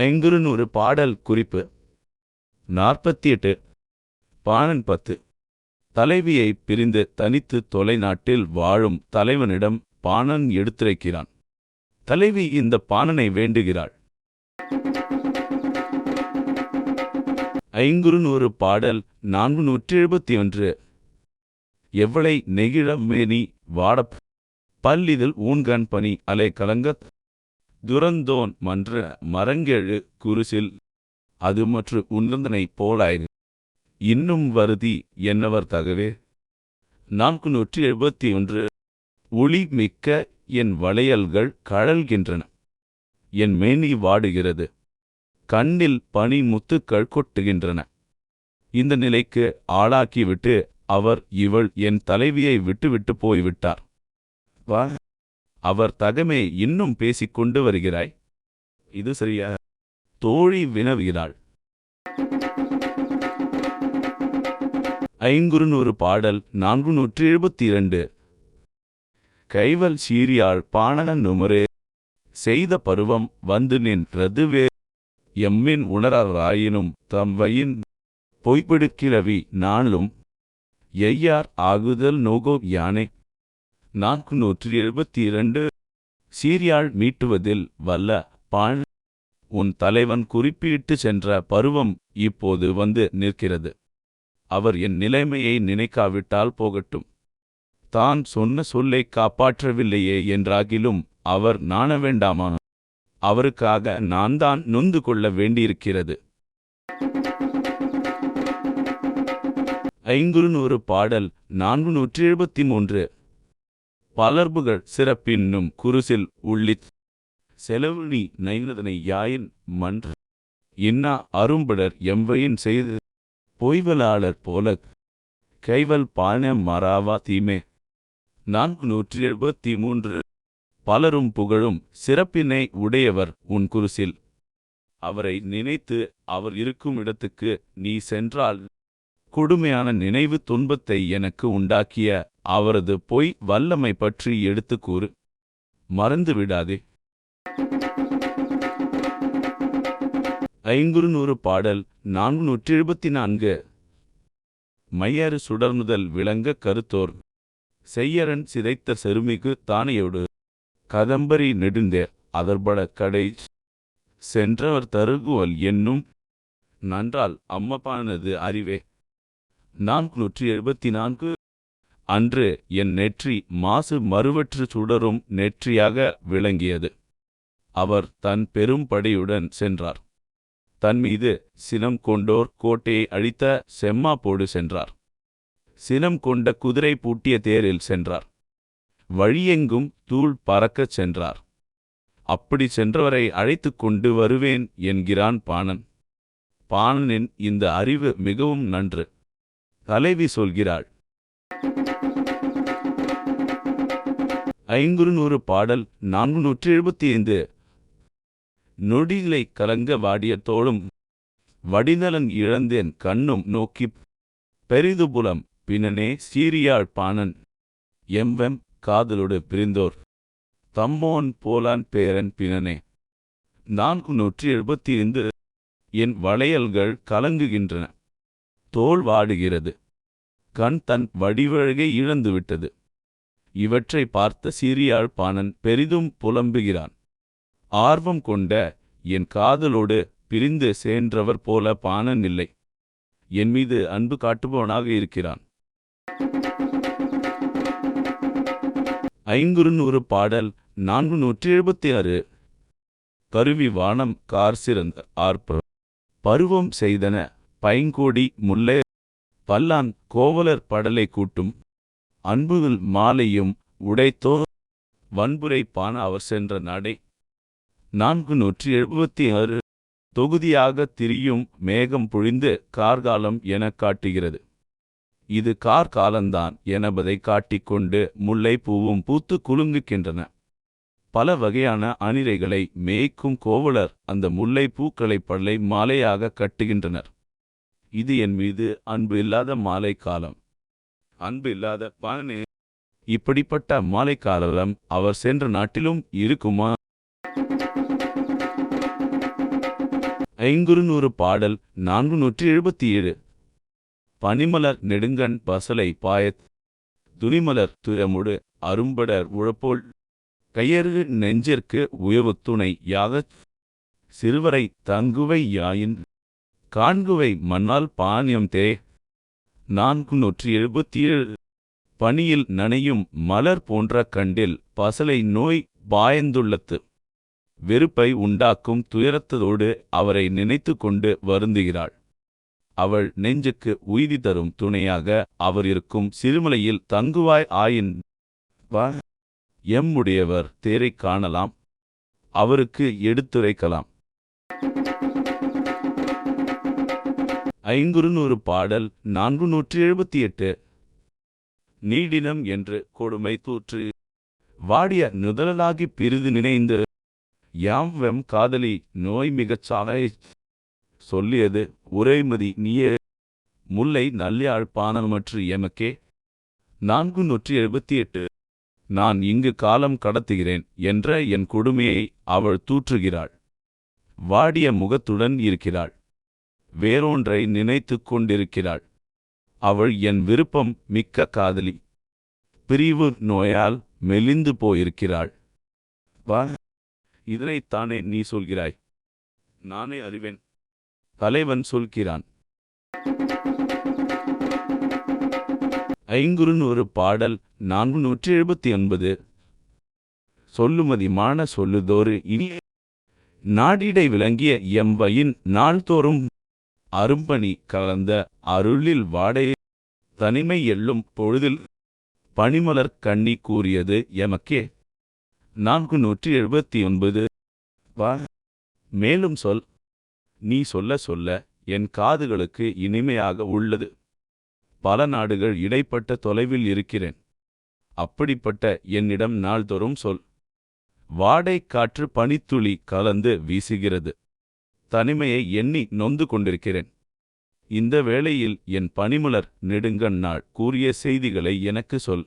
ஐங்குறுநூறு பாடல் குறிப்பு. நாற்பத்தி எட்டு பாணன் பத்து. தலைவியை பிரிந்து தனித்து தொலைநாட்டில் வாழும் தலைவனிடம் பாணன் எடுத்துரைக்கிறான். தலைவி இந்த பாணனை வேண்டுகிறாள். ஐங்குறுநூறு பாடல் நான்கு நூற்றி எழுபத்தி ஒன்று எவ்வளை நெகிழ மேனி வாடப் பல்லிதில் ஊன்கண் பனி அலை கலங்கத் துரந்தோன் மன்ற மரங்கெழு குருசில் அது மற்று உன்னந்தனை போலாய் இன்னும் வருதி என்னவர் தகவே? நான்கு நூற்றி எழுபத்தி ஒன்று ஒளி மிக்க என் வளையல்கள் கழல்கின்றன. என் மேனி வாடுகிறது. கண்ணில் பனி முத்துக்கள் கொட்டுகின்றன. இந்த நிலைக்கு ஆளாக்கிவிட்டு அவர் இவள் என் தலைவியை விட்டுவிட்டு போய்விட்டார். வா. அவர் தகமே இன்னும் பேசிக் கொண்டு வருகிறாய். இது சரியா? தோழி வினவுகிறாள். ஐங்குறுநூறு பாடல் நான்கு நூற்றி எழுபத்தி இரண்டு கைவல் சீரியாள் பாணன நுமரே செய்த பருவம் வந்து நின் ரதுவே. எம்மின் உணராயினும் தம்வையின் பொய்ப்பிடுக்கிழவி நாளும். எய்யார் ஆகுதல் நோகோ யானை. நான்கு நூற்றி எழுபத்தி இரண்டு. சீரியாள் மீட்டுவதில் வல்ல பாழ். உன் தலைவன் குறிப்பிட்டு சென்ற பருவம் இப்போது வந்து நிற்கிறது. அவர் என் நிலைமையை நினைக்காவிட்டால் போகட்டும். தான் சொன்ன சொல்லை காப்பாற்றவில்லையே என்றாகிலும் அவர் நாண வேண்டாமா? அவருக்காக நான் தான் நொந்து கொள்ள வேண்டியிருக்கிறது. ஐங்குறுநூறு பாடல் நான்கு நூற்றி எழுபத்தி மூன்று. பலர்புகள் சிறப்பின்னும் குருசில் உள்ளித் செலவுனி நைனதனை யாயின் மன்ற. இன்னா அரும்படர் எம்வையின் செய்து பொய்வலாளர் போல கைவல் பான மறாவா தீமே. நான்கு நூற்றி எழுபத்தி மூன்று. பலரும் புகழும் சிறப்பினை உடையவர் உன் குருசில். அவரை நினைத்து அவர் இருக்கும் இடத்துக்கு நீ சென்றால் கொடுமையான நினைவு துன்பத்தை எனக்கு உண்டாக்கிய அவரது பொய் வல்லமை பற்றி எடுத்துக் கூறு. மறந்து விடாதே ஐங்குறுநூறு பாடல் நான்கு நூற்றி எழுபத்தி நான்கு மையறு சுடர்முதல் விளங்க கருத்தோர். செய்யரன் சிதைத்த செருமிக்கு தானையோடு. கதம்பரி நெடுந்தே அதர்பட கடை. சென்றவர் தருகுவல் என்னும். நன்றால் அம்மப்பானது அறிவே. நான்கு நூற்றி எழுபத்தி நான்கு அன்று என் நெற்றி மாசு மறுவற்று சுடரும் நெற்றியாக விளங்கியது. அவர் தன் பெரும் படையுடன் சென்றார். தன் மீது சினம் கொண்டோர் கோட்டையை அழித்த செம்மாப்போடு சென்றார். சினம் கொண்ட குதிரை பூட்டிய தேரில் சென்றார். வழியெங்கும் தூள் பறக்கச் சென்றார். அப்படி சென்றவரை அழைத்துக் கொண்டு வருவேன் என்கிறான் பாணன். பாணனின் இந்த அறிவு மிகவும் நன்று. தலைவி சொல்கிறாள். ஐங்குறுநூறு பாடல் நான்கு நூற்றி எழுபத்தி ஐந்து நொடிகளை கலங்க வாடிய தோளும் வடிநலன் இழந்தேன் கண்ணும் நோக்கிப் பெரிதுபுலம் பின்னனே சீரியாழ் பாணன் எம்வெம் காதலோடு பிரிந்தோர் தம்மோன் போலான் பேரன் பின்னனே. நான்கு நூற்றி எழுபத்தி ஐந்து என் வளையல்கள் கலங்குகின்றன தோல் வாடுகிறது. கண் தன் வடிவழகை இழந்துவிட்டது. இவற்றை பார்த்த சீரியாழ் பாணன் பெரிதும் புலம்புகிறான். ஆர்வம் கொண்ட என் காதலோடு பிரிந்து சென்றவர் போல பாணன் இல்லை. என் மீது அன்பு காட்டுபவனாக இருக்கிறான். ஐங்குறுநூறு பாடல் நான்கு நூற்றி எழுபத்தி ஆறு கருவி வானம் கார் சிறந்த ஆர்ப்ப. பருவம் செய்தன பைங்கோடி முல்லை பல்லான் கோவலர் படலை கூட்டும் அன்புகள் மாலையும் உடைத்தோ வன்புரை பான அவர் சென்ற நடை. நான்கு நூற்றி எழுபத்தி ஆறு. தொகுதியாக திரியும் மேகம் பொழிந்து கார்காலம் எனக் காட்டுகிறது. இது கார்காலந்தான் எனபதை காட்டிக்கொண்டு முல்லை பூவும் பூத்து குலுங்குகின்றன. பல வகையான அணிரைகளை மேய்க்கும் கோவலர் அந்த முல்லை பூக்களை பல்லை மாலையாக கட்டுகின்றனர். இது என் மீது அன்பு இல்லாத மாலை காலம் அன்பு இல்லாத பானே இப்படிப்பட்ட மாலை காலம் அவர் சென்ற நாட்டிலும் இருக்குமா? ஐங்குறுநூறு பாடல் நான்கு நூற்றி எழுபத்தி ஏழு பனிமலர் நெடுங்கண் பசலை பாயத் துணிமலர் துயமுடு அரும்படர் உழப்போல் கையறு நெஞ்சிற்கு உயவு துணை யாத சிறுவரை தங்குவை யாயின் காண்குவை மண்ணால் பானியம் தே. நான்கு நூற்றி எழுபத்தி ஏழு பனியில் நனையும் மலர் போன்ற கண்டில் பசலை நோய் பாயந்துள்ளத்து வெறுப்பை உண்டாக்கும் துயரத்ததோடு அவரை நினைத்து கொண்டு வருந்துகிறாள். அவள் நெஞ்சுக்கு உய்தி தரும் துணையாக அவர் இருக்கும் சிறுமலையில் தங்குவாய் ஆயின். எம்முடையவர் தேரைக் காணலாம். அவருக்கு எடுத்துரைக்கலாம். ஐங்குறுநூறு பாடல் நான்கு நூற்றி எழுபத்தி எட்டு. நீடினம் என்று கொடுமை தூற்று. வாடிய நுதலாகி பிரிது நினைந்து யாம் வெம் காதலி நோய் மிகச் சாலை சொல்லியது உரைமதி நீயே. முல்லை நல்லியாழ்ப்பாணமற்று எமக்கே. நான்கு நூற்றி எழுபத்தி எட்டு. நான் இங்கு காலம் கடத்துகிறேன் என்ற என் கொடுமையை அவள் தூற்றுகிறாள். வாடிய முகத்துடன் இருக்கிறாள். வேறொன்றை நினைத்துக் கொண்டிருக்கிறாள். அவள் என் விருப்பம் மிக்க காதலி. பிரிவு நோயால் மெலிந்து போயிருக்கிறாள். வா இதனைத்தானே நீ சொல்கிறாய். நானே அறிவேன். தலைவன் சொல்கிறான். ஐங்குறுநூறு பாடல் நான்கு நூற்றி எழுபத்தி ஒன்பது. சொல்லுமதிமான சொல்லுதோறு இனி நாடிடை விளங்கிய எம்பையின் நாள்தோறும் அரும்பணி கலந்த அருளில் வாடையே தனிமை எள்ளும் பொழுதில் பனிமலர் கண்ணி கூறியது எமக்கே. நான்கு நூற்றி எழுபத்தி ஒன்பது. வா. மேலும் சொல். நீ சொல்ல சொல்ல என் காதுகளுக்கு இனிமையாக உள்ளது. பல நாடுகள் இடைப்பட்ட தொலைவில் இருக்கிறேன். அப்படிப்பட்ட என்னிடம் நாள்தோறும் சொல். வாடை காற்று பனித்துளி கலந்து வீசுகிறது. தனிமையை எண்ணி நொந்து கொண்டிருக்கிறேன். இந்த வேளையில் என் பனிமலர் நெடுங்கண்ணாள் கூறிய செய்திகளை எனக்கு சொல்.